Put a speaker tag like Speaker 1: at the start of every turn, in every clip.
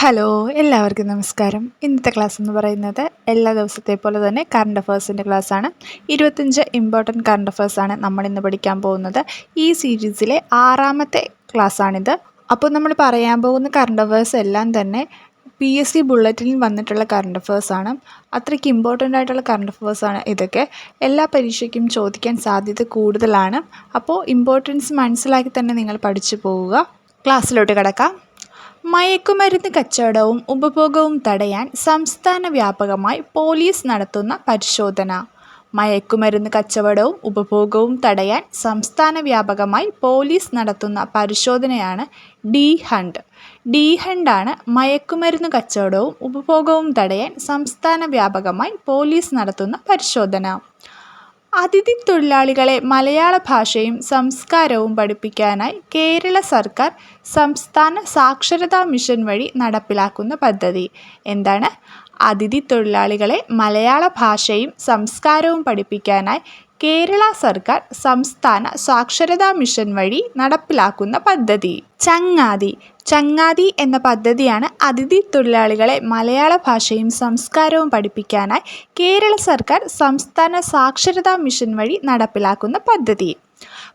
Speaker 1: hello എല്ലാവർക്കും നമസ്കാരം ഇന്നത്തെ ക്ലാസ് എന്ന് പറയുന്നത് എല്ലാ ദിവസത്തെ പോലെ തന്നെ കറണ്ട് അഫേഴ്സിൻ്റെ ആണ് ഇരുപത്തഞ്ച് ഇമ്പോർട്ടൻറ്റ് കറണ്ട് അഫേഴ്സാണ് നമ്മൾ ഇന്ന് പഠിക്കാൻ പോകുന്നത് ഈ സീരീസിലെ ആറാമത്തെ ക്ലാസ്സാണിത് അപ്പോൾ നമ്മൾ പറയാൻ പോകുന്ന കറണ്ട് അഫേഴ്സ് എല്ലാം തന്നെ പി എസ് സി ബുള്ളറ്റിൽ വന്നിട്ടുള്ള കറണ്ട് അഫേഴ്സാണ് അത്രയ്ക്ക് ഇമ്പോർട്ടൻ്റ് ആയിട്ടുള്ള കറണ്ട് അഫേഴ്സാണ് ഇതൊക്കെ എല്ലാ പരീക്ഷയ്ക്കും ചോദിക്കാൻ സാധ്യത കൂടുതലാണ് അപ്പോൾ ഇമ്പോർട്ടൻസ് മനസ്സിലാക്കി തന്നെ നിങ്ങൾ പഠിച്ചു പോവുക ക്ലാസ്സിലോട്ട് കിടക്കാം മയക്കുമരുന്ന് കച്ചവടവും ഉപഭോഗവും തടയാൻ സംസ്ഥാന വ്യാപകമായി പോലീസ് നടത്തുന്ന പരിശോധന മയക്കുമരുന്ന് കച്ചവടവും ഉപഭോഗവും തടയാൻ സംസ്ഥാന വ്യാപകമായി പോലീസ് നടത്തുന്ന പരിശോധനയാണ് ഡി ഹണ്ട് ഡി ഹണ്ടാണ് മയക്കുമരുന്ന് കച്ചവടവും ഉപഭോഗവും തടയാൻ സംസ്ഥാന വ്യാപകമായി പോലീസ് നടത്തുന്ന പരിശോധന അതിഥി തൊഴിലാളികളെ മലയാള ഭാഷയും സംസ്കാരവും പഠിപ്പിക്കാനായി കേരള സർക്കാർ സംസ്ഥാന സാക്ഷരതാ മിഷൻ വഴി നടപ്പിലാക്കുന്ന പദ്ധതി എന്താണ് അതിഥി തൊഴിലാളികളെ മലയാള ഭാഷയും സംസ്കാരവും പഠിപ്പിക്കാനായി കേരള സർക്കാർ സംസ്ഥാന സാക്ഷരതാ മിഷൻ വഴി നടപ്പിലാക്കുന്ന പദ്ധതി ചങ്ങാതി ചങ്ങാതി എന്ന പദ്ധതിയാണ് അതിഥി തൊഴിലാളികളെ മലയാള ഭാഷയും സംസ്കാരവും പഠിപ്പിക്കാനായി കേരള സർക്കാർ സംസ്ഥാന സാക്ഷരതാ മിഷൻ വഴി നടപ്പിലാക്കുന്ന പദ്ധതി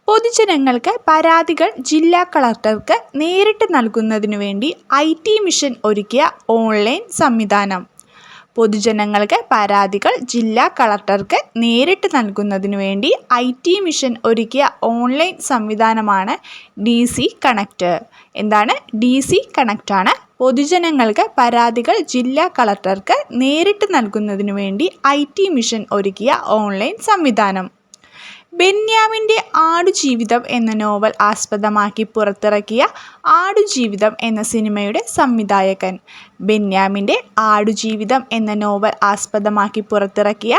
Speaker 1: പൊതുജനങ്ങൾക്ക് പരാതികൾ ജില്ലാ കളക്ടർക്ക് നേരിട്ട് നൽകുന്നതിനു വേണ്ടി ഐ ടി മിഷൻ ഒരുക്കിയ ഓൺലൈൻ സംവിധാനം പൊതുജനങ്ങൾക്ക് പരാതികൾ ജില്ലാ കളക്ടർക്ക് നേരിട്ട് നൽകുന്നതിനു വേണ്ടി ഐ ടി മിഷൻ ഒരുക്കിയ ഓൺലൈൻ സംവിധാനമാണ് ഡി സി കണക്റ്റ് എന്താണ് ഡി സി കണക്റ്റാണ് പൊതുജനങ്ങൾക്ക് പരാതികൾ ജില്ലാ കളക്ടർക്ക് നേരിട്ട് നൽകുന്നതിനു വേണ്ടി ഐ ടി മിഷൻ ഒരുക്കിയ ഓൺലൈൻ സംവിധാനം ബെന്യാമിൻ്റെ ആടുജീവിതം എന്ന നോവൽ ആസ്പദമാക്കി പുറത്തിറക്കിയ ആടുജീവിതം എന്ന സിനിമയുടെ സംവിധായകൻ ബെന്യാമിൻ്റെ ആടുജീവിതം എന്ന നോവൽ ആസ്പദമാക്കി പുറത്തിറക്കിയ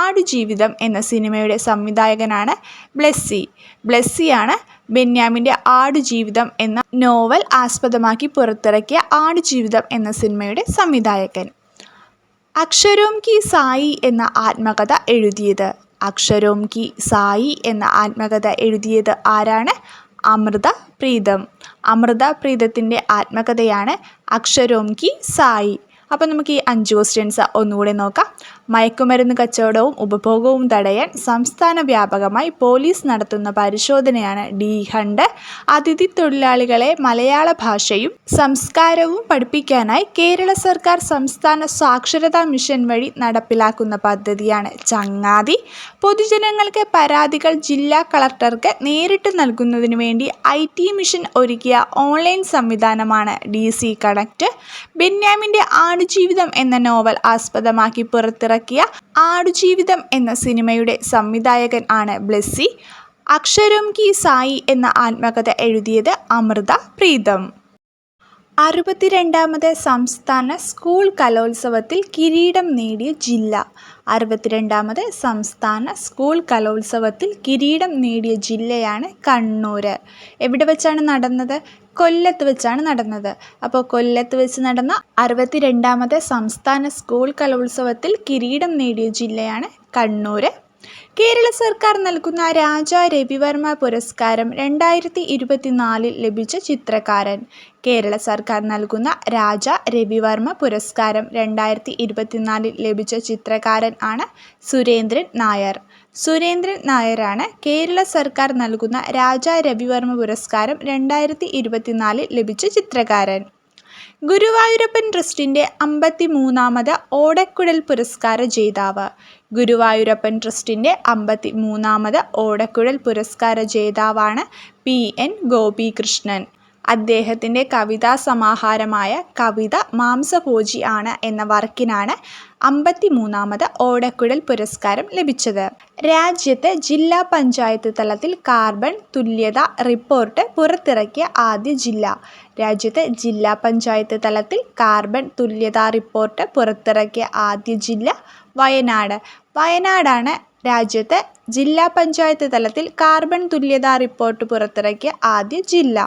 Speaker 1: ആടുജീവിതം എന്ന സിനിമയുടെ സംവിധായകനാണ് ബ്ലെസ്സി ബ്ലെസ്സിയാണ് ബെന്യാമിൻ്റെ ആടുജീവിതം എന്ന നോവൽ ആസ്പദമാക്കി പുറത്തിറക്കിയ ആടുജീവിതം എന്ന സിനിമയുടെ സംവിധായകൻ അക്ഷരോം കി സായി എന്ന ആത്മകഥ എഴുതിയത് അക്ഷരോം കി സായി എന്ന ആത്മകഥ എഴുതിയത് ആരാണ് അമൃത പ്രീതം അമൃത പ്രീതത്തിൻ്റെ ആത്മകഥയാണ് അക്ഷരോം കി സായി അപ്പോൾ നമുക്ക് ഈ അഞ്ച് ക്വസ്റ്റ്യൻസ് ഒന്നുകൂടി നോക്കാം മയക്കുമരുന്ന് കച്ചവടവും ഉപഭോഗവും തടയാൻ സംസ്ഥാന വ്യാപകമായി പോലീസ് നടത്തുന്ന പരിശോധനയാണ് ഡി ഹണ്ട് അതിഥി തൊഴിലാളികളെ മലയാള ഭാഷയും സംസ്കാരവും പഠിപ്പിക്കാനായി കേരള സർക്കാർ സംസ്ഥാന സാക്ഷരതാ മിഷൻ വഴി നടപ്പിലാക്കുന്ന പദ്ധതിയാണ് ചങ്ങാതി പൊതുജനങ്ങൾക്ക് പരാതികൾ ജില്ലാ കളക്ടർക്ക് നേരിട്ട് നൽകുന്നതിന് വേണ്ടി ഐ ടി മിഷൻ ഒരുക്കിയ ഓൺലൈൻ സംവിധാനമാണ് ഡി സി കണക്ട് ബെന്യാമിൻ്റെ ആണ് ആടുജീവിതം എന്ന നോവൽ ആസ്പദമാക്കി പുറത്തിറക്കിയ ആടുജീവിതം എന്ന സിനിമയുടെ സംവിധായകൻ ആണ് ബ്ലെസ്സി അക്ഷരം കി സായി എന്ന ആത്മകഥ എഴുതിയത് അമൃത പ്രീതം അറുപത്തിരണ്ടാമത് സംസ്ഥാന സ്കൂൾ കലോത്സവത്തിൽ കിരീടം നേടിയ ജില്ല അറുപത്തിരണ്ടാമത് സംസ്ഥാന സ്കൂൾ കലോത്സവത്തിൽ കിരീടം നേടിയ ജില്ലയാണ് കണ്ണൂർ എവിടെ വെച്ചാണ് നടന്നത് കൊല്ലത്ത് വെച്ചാണ് നടന്നത് അപ്പോൾ കൊല്ലത്ത് വെച്ച് നടന്ന അറുപത്തിരണ്ടാമത് സംസ്ഥാന സ്കൂൾ കലോത്സവത്തിൽ കിരീടം നേടിയ ജില്ലയാണ് കണ്ണൂർ കേരള സർക്കാർ നൽകുന്ന രാജാ രവിവർമ്മ പുരസ്കാരം രണ്ടായിരത്തി ഇരുപത്തിനാലിൽ ലഭിച്ച ചിത്രകാരൻ കേരള സർക്കാർ നൽകുന്ന രാജാ രവിവർമ്മ പുരസ്കാരം രണ്ടായിരത്തി ഇരുപത്തിനാലിൽ ലഭിച്ച ചിത്രകാരൻ ആണ് സുരേന്ദ്രൻ നായർ സുരേന്ദ്രൻ നായരാണ് കേരള സർക്കാർ നൽകുന്ന രാജാ രവിവർമ്മ പുരസ്കാരം രണ്ടായിരത്തി ഇരുപത്തിനാലിൽ ലഭിച്ച ചിത്രകാരൻ ഗുരുവായൂരപ്പൻ ട്രസ്റ്റിൻ്റെ മൂന്നാമത് ഓടക്കുഴൽ പുരസ്കാര ജേതാവ് ഗുരുവായൂരപ്പൻ ട്രസ്റ്റിൻ്റെ അമ്പത്തി മൂന്നാമത് ഓടക്കുഴൽ പുരസ്കാര ജേതാവാണ് പി എൻ ഗോപികൃഷ്ണൻ അദ്ദേഹത്തിൻ്റെ സമാഹാരമായ കവിത മാംസഭോജി ആണ് എന്ന വർക്കിനാണ് മൂന്നാമത് ഓടക്കുഴൽ പുരസ്കാരം ലഭിച്ചത് രാജ്യത്ത് ജില്ലാ പഞ്ചായത്ത് തലത്തിൽ കാർബൺ തുല്യത റിപ്പോർട്ട് പുറത്തിറക്കിയ ആദ്യ ജില്ല രാജ്യത്ത് ജില്ലാ പഞ്ചായത്ത് തലത്തിൽ കാർബൺ തുല്യതാ റിപ്പോർട്ട് പുറത്തിറക്കിയ ആദ്യ ജില്ല വയനാട് വയനാടാണ് രാജ്യത്ത് ജില്ലാ പഞ്ചായത്ത് തലത്തിൽ കാർബൺ തുല്യതാ റിപ്പോർട്ട് പുറത്തിറക്കിയ ആദ്യ ജില്ല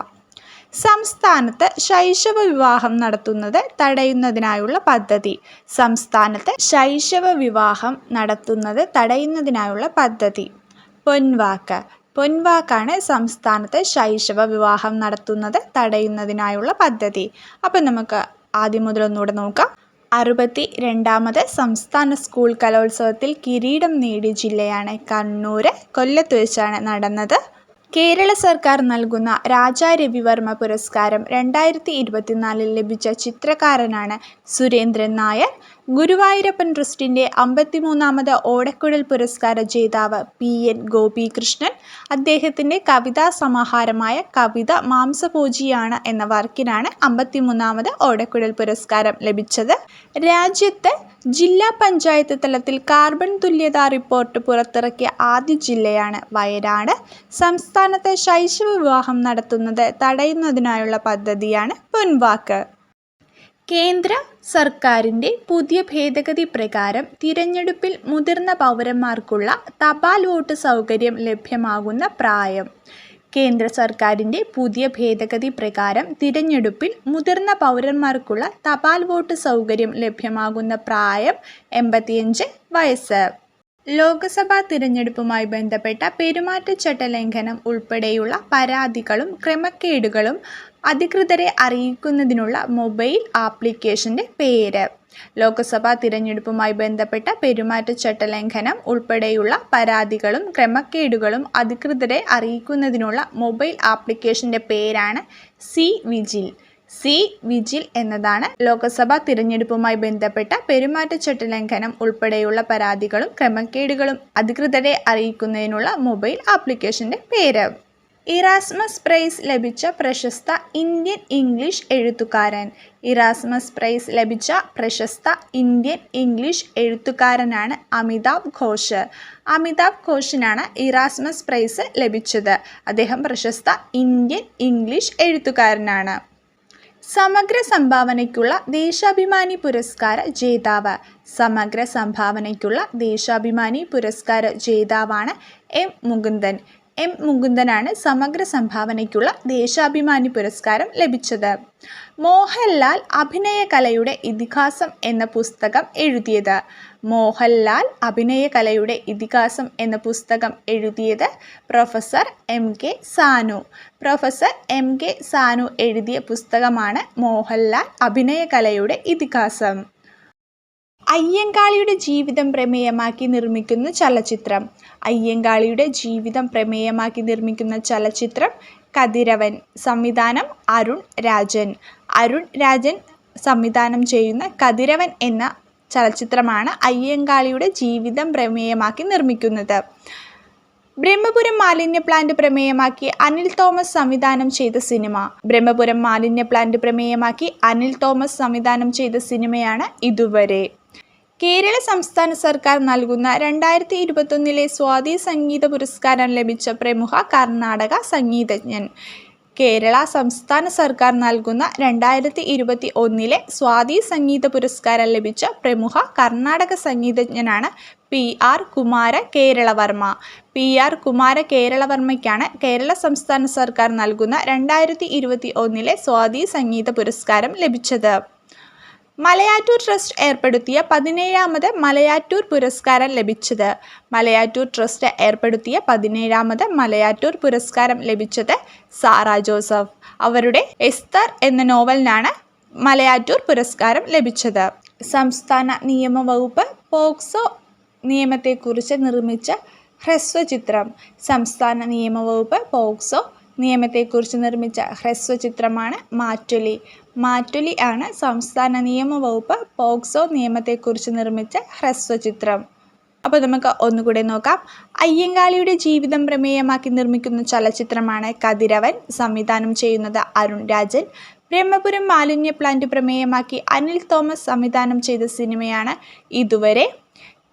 Speaker 1: സംസ്ഥാനത്ത് ശൈശവ വിവാഹം നടത്തുന്നത് തടയുന്നതിനായുള്ള പദ്ധതി സംസ്ഥാനത്ത് ശൈശവ വിവാഹം നടത്തുന്നത് തടയുന്നതിനായുള്ള പദ്ധതി പൊൻവാക്ക് പൊൻവാക്കാണ് സംസ്ഥാനത്ത് ശൈശവ വിവാഹം നടത്തുന്നത് തടയുന്നതിനായുള്ള പദ്ധതി അപ്പം നമുക്ക് ആദ്യം മുതലൊന്നുകൂടെ നോക്കാം അറുപത്തി രണ്ടാമത് സംസ്ഥാന സ്കൂൾ കലോത്സവത്തിൽ കിരീടം നേടിയ ജില്ലയാണ് കണ്ണൂർ കൊല്ലത്ത് വെച്ചാണ് നടന്നത് കേരള സർക്കാർ നൽകുന്ന രാജാ രവിവർമ്മ പുരസ്കാരം രണ്ടായിരത്തി ഇരുപത്തിനാലിൽ ലഭിച്ച ചിത്രകാരനാണ് സുരേന്ദ്രൻ നായർ ഗുരുവായൂരപ്പൻ ട്രസ്റ്റിൻ്റെ അമ്പത്തിമൂന്നാമത് ഓടക്കുഴൽ പുരസ്കാര ജേതാവ് പി എൻ ഗോപികൃഷ്ണൻ അദ്ദേഹത്തിൻ്റെ കവിതാ സമാഹാരമായ കവിത മാംസപൂജിയാണ് എന്ന വർക്കിനാണ് അമ്പത്തിമൂന്നാമത് ഓടക്കുഴൽ പുരസ്കാരം ലഭിച്ചത് രാജ്യത്ത് ജില്ലാ പഞ്ചായത്ത് തലത്തിൽ കാർബൺ തുല്യതാ റിപ്പോർട്ട് പുറത്തിറക്കിയ ആദ്യ ജില്ലയാണ് വയനാട് സംസ്ഥാനത്ത് ശൈശവ വിവാഹം നടത്തുന്നത് തടയുന്നതിനായുള്ള പദ്ധതിയാണ് പൊൻവാക്ക് കേന്ദ്ര സർക്കാരിൻ്റെ പുതിയ ഭേദഗതി പ്രകാരം തിരഞ്ഞെടുപ്പിൽ മുതിർന്ന പൗരന്മാർക്കുള്ള തപാൽ വോട്ട് സൗകര്യം ലഭ്യമാകുന്ന പ്രായം കേന്ദ്ര സർക്കാരിൻ്റെ പുതിയ ഭേദഗതി പ്രകാരം തിരഞ്ഞെടുപ്പിൽ മുതിർന്ന പൗരന്മാർക്കുള്ള തപാൽ വോട്ട് സൗകര്യം ലഭ്യമാകുന്ന പ്രായം എൺപത്തിയഞ്ച് വയസ്സ് ലോക്സഭാ തിരഞ്ഞെടുപ്പുമായി ബന്ധപ്പെട്ട പെരുമാറ്റച്ചട്ട ലംഘനം ഉൾപ്പെടെയുള്ള പരാതികളും ക്രമക്കേടുകളും അധികൃതരെ അറിയിക്കുന്നതിനുള്ള മൊബൈൽ ആപ്ലിക്കേഷൻ്റെ പേര് ലോക്സഭാ തിരഞ്ഞെടുപ്പുമായി ബന്ധപ്പെട്ട പെരുമാറ്റച്ചട്ട ലംഘനം ഉൾപ്പെടെയുള്ള പരാതികളും ക്രമക്കേടുകളും അധികൃതരെ അറിയിക്കുന്നതിനുള്ള മൊബൈൽ ആപ്ലിക്കേഷൻ്റെ പേരാണ് സി വിജിൽ സി വിജിൽ എന്നതാണ് ലോക്സഭാ തിരഞ്ഞെടുപ്പുമായി ബന്ധപ്പെട്ട പെരുമാറ്റച്ചട്ട ലംഘനം ഉൾപ്പെടെയുള്ള പരാതികളും ക്രമക്കേടുകളും അധികൃതരെ അറിയിക്കുന്നതിനുള്ള മൊബൈൽ ആപ്ലിക്കേഷൻ്റെ പേര് ഇറാസ്മസ് പ്രൈസ് ലഭിച്ച പ്രശസ്ത ഇന്ത്യൻ ഇംഗ്ലീഷ് എഴുത്തുകാരൻ ഇറാസ്മസ് പ്രൈസ് ലഭിച്ച പ്രശസ്ത ഇന്ത്യൻ ഇംഗ്ലീഷ് എഴുത്തുകാരനാണ് അമിതാഭ് ഘോഷ് അമിതാഭ് ഘോഷിനാണ് ഇറാസ്മസ് പ്രൈസ് ലഭിച്ചത് അദ്ദേഹം പ്രശസ്ത ഇന്ത്യൻ ഇംഗ്ലീഷ് എഴുത്തുകാരനാണ് സമഗ്ര സംഭാവനയ്ക്കുള്ള ദേശാഭിമാനി പുരസ്കാര ജേതാവ് സമഗ്ര സംഭാവനയ്ക്കുള്ള ദേശാഭിമാനി പുരസ്കാര ജേതാവാണ് എം മുകുന്ദൻ എം മുകുന്ദനാണ് സമഗ്ര സംഭാവനയ്ക്കുള്ള ദേശാഭിമാനി പുരസ്കാരം ലഭിച്ചത് മോഹൻലാൽ അഭിനയകലയുടെ ഇതിഹാസം എന്ന പുസ്തകം എഴുതിയത് മോഹൻലാൽ അഭിനയകലയുടെ ഇതിഹാസം എന്ന പുസ്തകം എഴുതിയത് professor M K Sanu professor M K Sanu എഴുതിയ പുസ്തകമാണ് മോഹൻലാൽ അഭിനയകലയുടെ ഇതിഹാസം അയ്യങ്കാളിയുടെ ജീവിതം പ്രമേയമാക്കി നിർമ്മിക്കുന്ന ചലച്ചിത്രം അയ്യങ്കാളിയുടെ ജീവിതം പ്രമേയമാക്കി നിർമ്മിക്കുന്ന ചലച്ചിത്രം കതിരവൻ സംവിധാനം അരുൺ രാജൻ അരുൺ രാജൻ സംവിധാനം ചെയ്യുന്ന കതിരവൻ എന്ന ചലച്ചിത്രമാണ് അയ്യങ്കാളിയുടെ ജീവിതം പ്രമേയമാക്കി നിർമ്മിക്കുന്നത് ബ്രഹ്മപുരം മാലിന്യ പ്ലാന്റ് പ്രമേയമാക്കി അനിൽ തോമസ് സംവിധാനം ചെയ്ത സിനിമ ബ്രഹ്മപുരം മാലിന്യ പ്ലാന്റ് പ്രമേയമാക്കി അനിൽ തോമസ് സംവിധാനം ചെയ്ത സിനിമയാണ് ഇതുവരെ കേരള സംസ്ഥാന സർക്കാർ നൽകുന്ന രണ്ടായിരത്തി ഇരുപത്തൊന്നിലെ സ്വാതി സംഗീത പുരസ്കാരം ലഭിച്ച പ്രമുഖ കർണാടക സംഗീതജ്ഞൻ കേരള സംസ്ഥാന സർക്കാർ നൽകുന്ന രണ്ടായിരത്തി ഇരുപത്തി ഒന്നിലെ സ്വാതി സംഗീത പുരസ്കാരം ലഭിച്ച പ്രമുഖ കർണാടക സംഗീതജ്ഞനാണ് P R Kumara Keralavarma P R Kumara കേരളവർമ്മയ്ക്കാണ് കേരള സംസ്ഥാന സർക്കാർ നൽകുന്ന രണ്ടായിരത്തി ഇരുപത്തി ഒന്നിലെ സ്വാതി സംഗീത പുരസ്കാരം ലഭിച്ചത് മലയാറ്റൂർ ട്രസ്റ്റ് ഏർപ്പെടുത്തിയ പതിനേഴാമത് മലയാറ്റൂർ പുരസ്കാരം ലഭിച്ചത് മലയാറ്റൂർ ട്രസ്റ്റ് ഏർപ്പെടുത്തിയ പതിനേഴാമത് മലയാറ്റൂർ പുരസ്കാരം ലഭിച്ചത് സാറ ജോസഫ് അവരുടെ എസ്തർ എന്ന നോവലിനാണ് മലയാറ്റൂർ പുരസ്കാരം ലഭിച്ചത് സംസ്ഥാന നിയമവകുപ്പ് പോക്സോ നിയമത്തെക്കുറിച്ച് നിർമ്മിച്ച ഹ്രസ്വചിത്രം സംസ്ഥാന നിയമവകുപ്പ് പോക്സോ നിയമത്തെക്കുറിച്ച് നിർമ്മിച്ച ഹ്രസ്വചിത്രമാണ് മാറ്റുലി മാറ്റുലി ആണ് സംസ്ഥാന നിയമവകുപ്പ് പോക്സോ നിയമത്തെക്കുറിച്ച് നിർമ്മിച്ച ഹ്രസ്വചിത്രം അപ്പോൾ നമുക്ക് ഒന്നുകൂടെ നോക്കാം അയ്യങ്കാളിയുടെ ജീവിതം പ്രമേയമാക്കി നിർമ്മിക്കുന്ന ചലച്ചിത്രമാണ് കതിരവൻ സംവിധാനം ചെയ്യുന്നത് അരുൺ രാജൻ ബ്രഹ്മപുരം മാലിന്യ പ്ലാന്റ് പ്രമേയമാക്കി അനിൽ തോമസ് സംവിധാനം ചെയ്ത സിനിമയാണ് ഇതുവരെ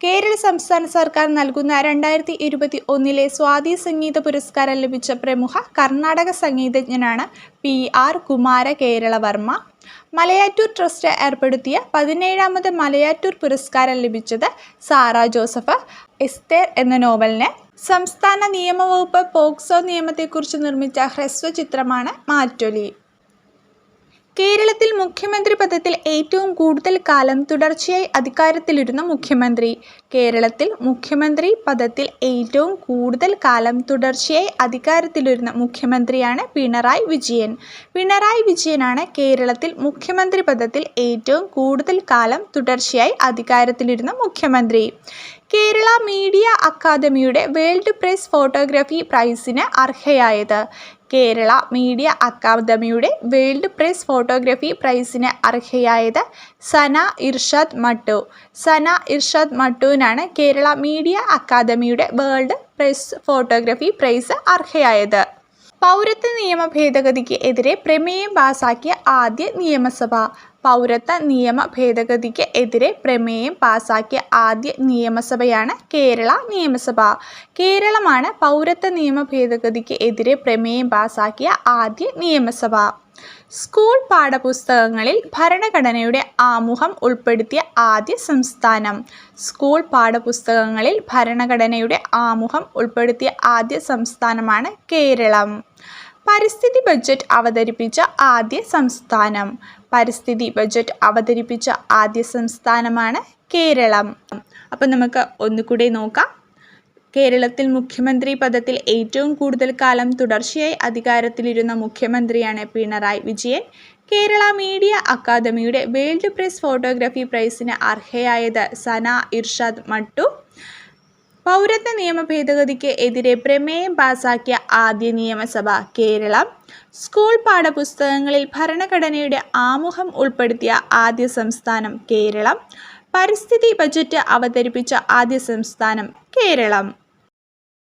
Speaker 1: കേരള സംസ്ഥാന സർക്കാർ നൽകുന്ന രണ്ടായിരത്തി ഇരുപത്തി ഒന്നിലെ സ്വാതി സംഗീത പുരസ്കാരം ലഭിച്ച പ്രമുഖ കർണാടക സംഗീതജ്ഞനാണ് P R Kumara Keralavarma Malayattoor trust ഏർപ്പെടുത്തിയ പതിനേഴാമത് മലയാറ്റൂർ പുരസ്കാരം ലഭിച്ചത് സാറ ജോസഫ് എസ്തേർ എന്ന നോവലിന് സംസ്ഥാന നിയമവകുപ്പ് പോക്സോ നിയമത്തെക്കുറിച്ച് നിർമ്മിച്ച ഹ്രസ്വ ചിത്രമാണ് മാറ്റൊലി കേരളത്തിൽ മുഖ്യമന്ത്രി പദത്തിൽ ഏറ്റവും കൂടുതൽ കാലം തുടർച്ചയായി അധികാരത്തിലിരുന്ന മുഖ്യമന്ത്രി കേരളത്തിൽ മുഖ്യമന്ത്രി പദത്തിൽ ഏറ്റവും കൂടുതൽ കാലം തുടർച്ചയായി അധികാരത്തിലിരുന്ന മുഖ്യമന്ത്രിയാണ് പിണറായി വിജയൻ പിണറായി വിജയനാണ് കേരളത്തിൽ മുഖ്യമന്ത്രി പദത്തിൽ ഏറ്റവും കൂടുതൽ കാലം തുടർച്ചയായി അധികാരത്തിലിരുന്ന മുഖ്യമന്ത്രി കേരള മീഡിയ അക്കാദമിയുടെ വേൾഡ് പ്രസ് ഫോട്ടോഗ്രാഫി പ്രൈസിന് അർഹയായത് കേരള മീഡിയ അക്കാദമിയുടെ വേൾഡ് പ്രസ് ഫോട്ടോഗ്രഫി പ്രൈസിന് അർഹയായത് സന ഇർഷാദ് മട്ടു സന ഇർഷാദ് മട്ടുവിനാണ് കേരള മീഡിയ അക്കാദമിയുടെ വേൾഡ് പ്രസ് ഫോട്ടോഗ്രഫി പ്രൈസ് അർഹയായത് പൗരത്വ നിയമ ഭേദഗതിക്ക് എതിരെ പ്രമേയം പാസാക്കിയ ആദ്യ നിയമസഭ പൗരത്വ നിയമ ഭേദഗതിക്ക് എതിരെ പ്രമേയം പാസാക്കിയ ആദ്യ നിയമസഭയാണ് കേരള നിയമസഭ കേരളമാണ് പൗരത്വ നിയമ ഭേദഗതിക്ക് എതിരെ പ്രമേയം പാസാക്കിയ ആദ്യ നിയമസഭ സ്കൂൾ പാഠപുസ്തകങ്ങളിൽ ഭരണഘടനയുടെ ആമുഖം ഉൾപ്പെടുത്തിയ ആദ്യ സംസ്ഥാനം സ്കൂൾ പാഠപുസ്തകങ്ങളിൽ ഭരണഘടനയുടെ ആമുഖം ഉൾപ്പെടുത്തിയ ആദ്യ സംസ്ഥാനമാണ് കേരളം പരിസ്ഥിതി ബജറ്റ് അവതരിപ്പിച്ച ആദ്യ സംസ്ഥാനം പരിസ്ഥിതി ബജറ്റ് അവതരിപ്പിച്ച ആദ്യ സംസ്ഥാനമാണ് കേരളം അപ്പം നമുക്ക് ഒന്നുകൂടി നോക്കാം കേരളത്തിൽ മുഖ്യമന്ത്രി പദത്തിൽ ഏറ്റവും കൂടുതൽ കാലം തുടർച്ചയായി അധികാരത്തിലിരുന്ന മുഖ്യമന്ത്രിയാണ് പിണറായി വിജയൻ കേരള മീഡിയ അക്കാദമിയുടെ വേൾഡ് പ്രസ് ഫോട്ടോഗ്രാഫി പ്രൈസിന് അർഹയായത് സന ഇർഷാദ് മട്ടു പൗരത്വ നിയമ ഭേദഗതിക്ക് എതിരെ പ്രമേയം പാസാക്കിയ ആദ്യ നിയമസഭ കേരളം സ്കൂൾ പാഠപുസ്തകങ്ങളിൽ ഭരണഘടനയുടെ ആമുഖം ഉൾപ്പെടുത്തിയ ആദ്യ സംസ്ഥാനം കേരളം പരിസ്ഥിതി ബജറ്റ് അവതരിപ്പിച്ച ആദ്യ സംസ്ഥാനം കേരളം